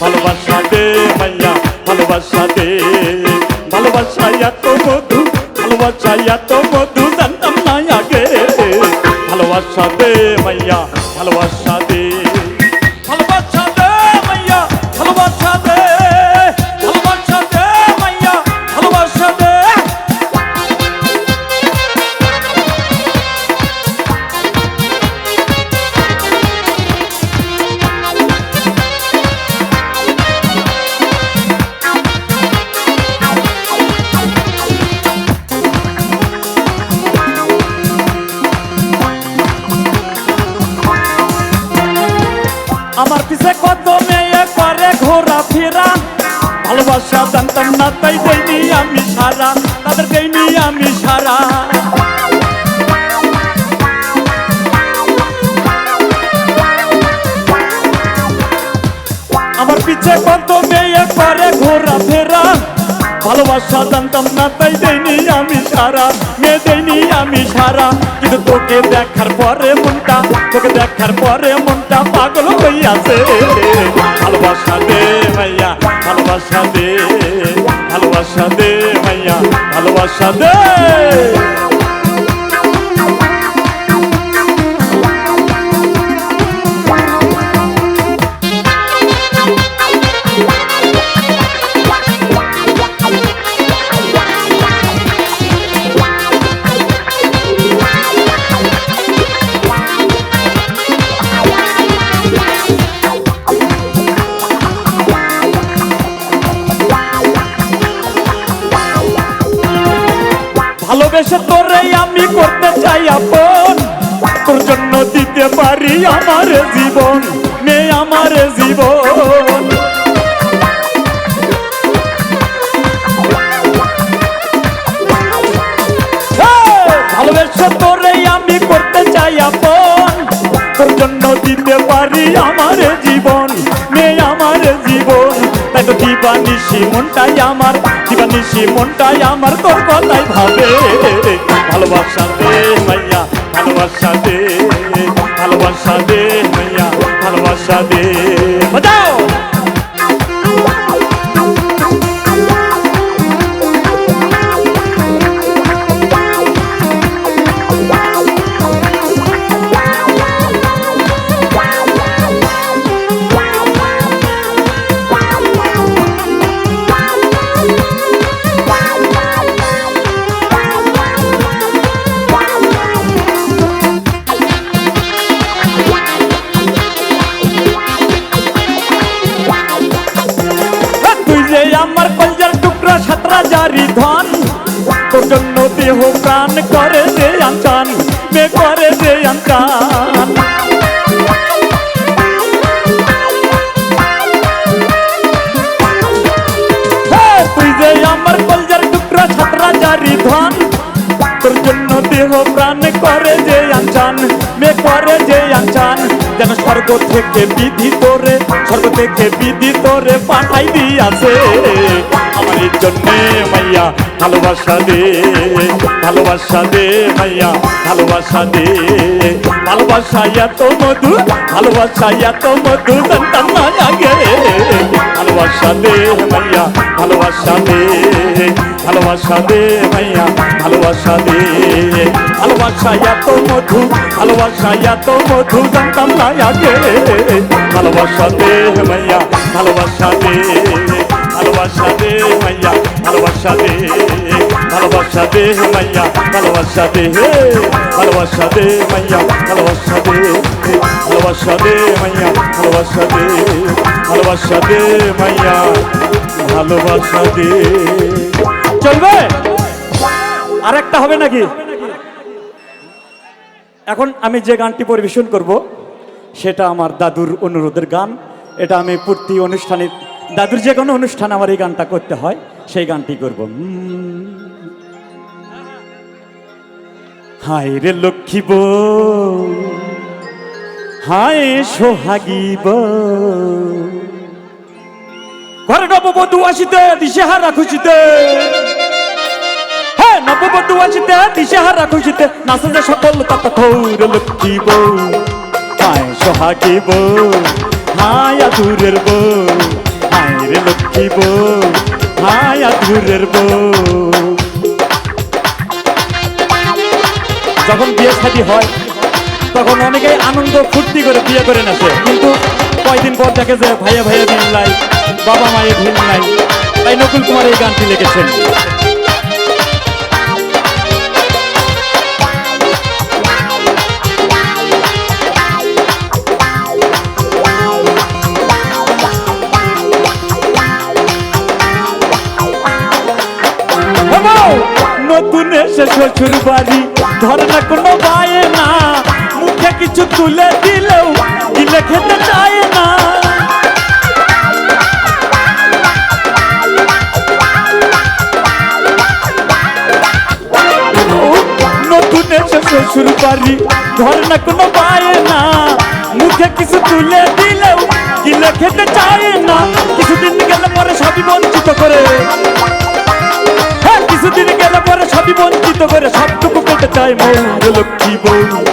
ভালোবাসা দে মাইয়া, ভালোবাসা দে। ভালোবাসা এত মধু, ভালোবাসা এত মধু, জানতাম না আগে। ভালোবাসা দে মাইয়া, ভালোবাসা আমার পিছে কত মেয়ে করে ঘোরা ফেরা। ভালোবাসা জানতাম না, তাই দেইনি আমি সারা। তাদের দেইনি আমি সারা। আমার পিছে কত মেয়ে করে ঘোরা ভালোবাসা জানতাম না, তাই দেইনি আমি সারা, মেয়ে দেইনি আমি সারা। কিন্তু তোকে দেখার পরে মনটা, তোকে দেখার পরে মনটা পাগল হইয়াছে। ভালোবাসা দে ভাইয়া, ভালোবাসা দে ভালোবাসা দে ভাইয়া, ভালোবাসা দে। তোর জন্য দিতে পারি আমার জীবন মেয়ে আমার জীবন! ভালোবেসে আমি করতে দিতে পারি আমার জীবন মেয়ে আমার জীবন। তাই তো দিবানিসি মনটাই আমার দিবানিসি মনটাই আমার তোর কথাই ভাবে। ভালোবাসা দে মাইয়া ভালোবাসা দে ভালোবাসা দে মাইয়া ভালোবাসা দে। বাজাও! দেহ প্রাণ করে যে আঞ্চান মে করে যে আঞ্চান। হে, তুই যে আমার কলজার টুকরা ছাত্রা জারি ধন তোর জন্য দেহ প্রাণ করে যে আঞ্চান মে করে যে আঞ্চান। যেন স্বর্গ থেকে বিধি তোরে স্বর্গ থেকে বিধি তোরে পাঠাই দিয়াছে। এই জন্যে মাইয়া, ভালোবাসা দে ভালোবাসা দে মাইয়া, ভালোবাসা দে। ভালোবাসা এত মধু, ভালোবাসা এত মধু, জানতাম না আগে। ভালোবাসা দে মাইয়া, ভালোবাসা দে ভালোবাসা দে মাইয়া, ভালোবাসা দে। ভালোবাসা এত মধু, ভালোবাসা এত মধু, জানতাম না আগে। ভালোবাসা দে মাইয়া, ভালোবাসা দে। ভালোবাসা দে মাইয়া, ভালোবাসা দে ভালোবাসা দে মাইয়া, ভালোবাসা দে ভালোবাসা দে মাইয়া, ভালোবাসা দে ভালোবাসা দে মাইয়া, ভালোবাসা দে ভালোবাসা দে মাইয়া, ভালোবাসা দে। চলবে? আরেকটা হবে নাকি? এখন আমি যে গানটি পরিবেশন করব, সেটা আমার দাদুর অনুরোধের গান। এটা আমি পূর্তি অনুষ্ঠানে দাদুর যে কোনো অনুষ্ঠান আমার এই গানটা করতে হয়, সেই গানটি করব। হায় রে লক্ষ্মী বউ, হায় সোহাগী বউ। ঘরে নববধূ আসিতে, দিশেহারা খুশিতে হ্যাঁ নববধূ আসিতে, দিশেহারা খুশিতে নাচে যে সকল তত খৌর লক্ষ্মী বউ। হায় সোহাগী বউ, হায় আদুরের বউ। রে লক্ষ্মী বউ হায় দূরের বউ। যখন বিয়ে শাদী হয়, তখন অনেকে আনন্দ, ফুর্তি করে বিয়ে করে নেছে। কিন্তু কয়দিন পর দেখে যে ভাইয়া ভাইয়া ভিন নাই বাবা মায়ের ভিন নাই তাই নকুল কুমার এই গানটি লিখেছেন। শ্বশুর বাড়ি ধরে না কোনো বায়ে না। মুখে কিছু তুলে দিলেও দিলে খেতে চায় না। নতুন এসে শ্বশুর বাড়ি ধরে না কোনো বায়ে না। মুখে কিছু তুলে দিলেও দিলে খেতে চায় না। সবটুকু পেতে চায় মৌ লক্ষ্মী বউ।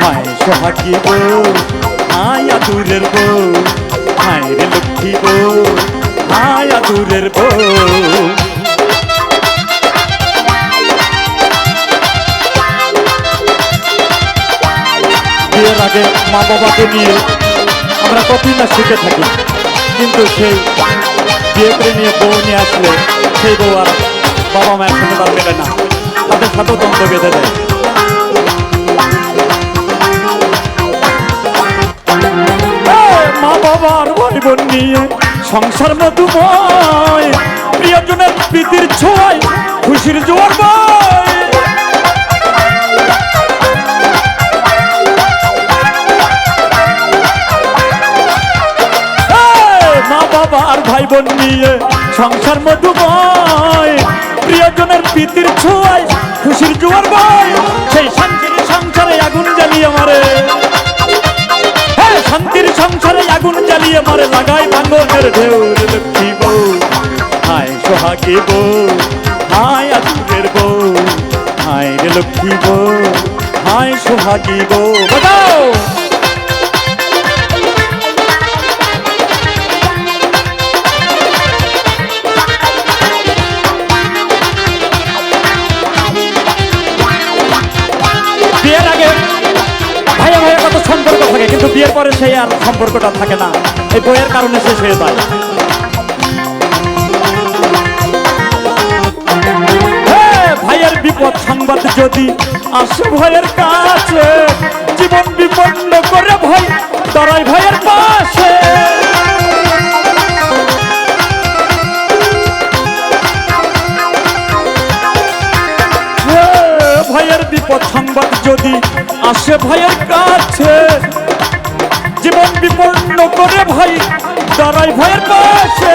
হায় সোহাগী বউ, হায় আদুরের বউ। হায় রে লক্ষ্মী বউ, হায় আদুরের বউ। বিয়ের আগে মা বাবাকে নিয়ে আমরা কতই না শিখে থাকি। কিন্তু সেই বিয়ে করে নিয়ে বউ নিয়ে আসলে সেই বউ আর বাবা মায়ের সাথে তার মেলে না। তাদের সাথেও দ্বন্দ্ব বেঁধে দেয়। মা বাবার ভাই বোন নিয়ে সংসার মধুময় প্রিয়জনের প্রীতির ছোঁয়ায়, খুশির জোয়ার বয়। মা বাবা আর ভাই বোন নিয়ে সংসার মধুময় প্রিয়জনের প্রীতির ছোঁয়ায়, খুশির জোয়ার বয়, সেই শান্তির সংসারে আগুন জ্বালিয়ে মারে। হ্যাঁ শান্তির সংসারে আগুন জ্বালিয়ে মারে, লাগাই ভাঙনের ঢেউ লক্ষ্মী বউ। হায় সোহাগী বউ, হায় আজকের বউ। হায় রে লক্ষ্মী বউ, হায় সোহাগী বউ। বাজাও! বিয়ের পরে সেই আর সম্পর্কটা থাকে না। এই বইয়ের কারণে শেষ হয়ে যায়। ভাইয়ের বিপদ সংবাদ যদি আসে ভাইয়ের কাছে জীবন বিপন্ন করে ভাই দাঁড়াই ভাইয়ের পাশে। হে, ভাইয়ের বিপদ সংবাদ যদি আসে ভাইয়ের কাছে করে ভাই ডরাই ভাইয়ের পাশে।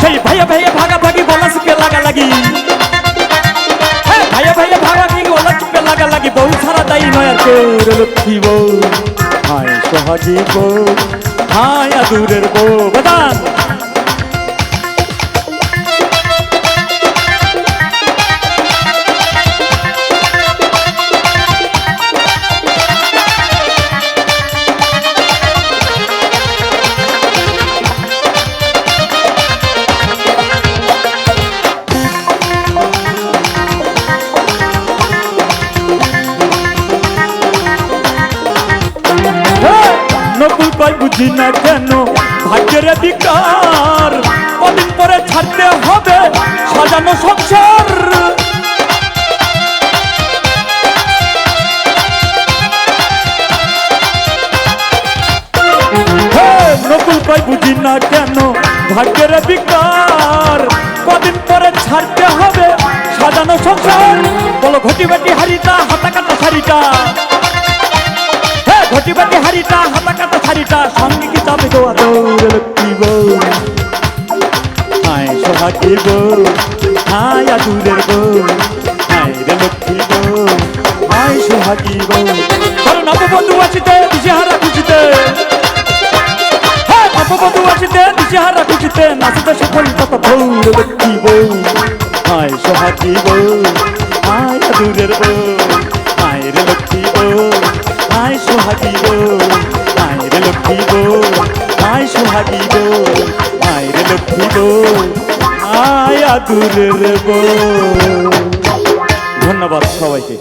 সেই ভাইয়া ভাইয়া, ভাগা ভাগি, বলা শিখে লাগা লাগি। ভাইয়া ভাইয়া, ভাগা ভাগি, বলা শিখে লাগা লাগি। বউ সারা দায়ী নয় আর কেউ লক্ষ্মী বউ। হায় সোহাগী বউ, হায় আদুরের বউ। বেদান নকুল কয় বুঝি না কেন? ভাগ্যের অধিকার কদিন পরে ছাড়তে হবে সাজানো সংসার। নকুল কয় বুঝি না কেন? ভাগ্যের অধিকার কদিন পরে ছাড়তে হবে সাজানো সংসার। বলো ঘটি বাটি হারিটা হাতা কাটা শাড়িটা। হ্যাঁ ঘটি বাটি হাড়িটা হাতা কাটা শাড়িটা সঙ্গে কি চাপে গো আদৌরে লক্ষ্মী বউ? হায় সোহাগী বউ, হায় আদুরের বউ, হায় রে লক্ষ্মী বউ, হায় সোহাগী বউ। ধরো নববধূ আসিতে, দিশেহারা খুশিতে হ্যাঁ নববধূ আসিতে, দিশেহারা খুশিতে নাচিতে সকল কত রে লক্ষ্মী বউ। হায় সোহাগী বউ বউ মায়ের লক্ষ্মীব আয়া দূরের ধন্যবাদ সবাইকে।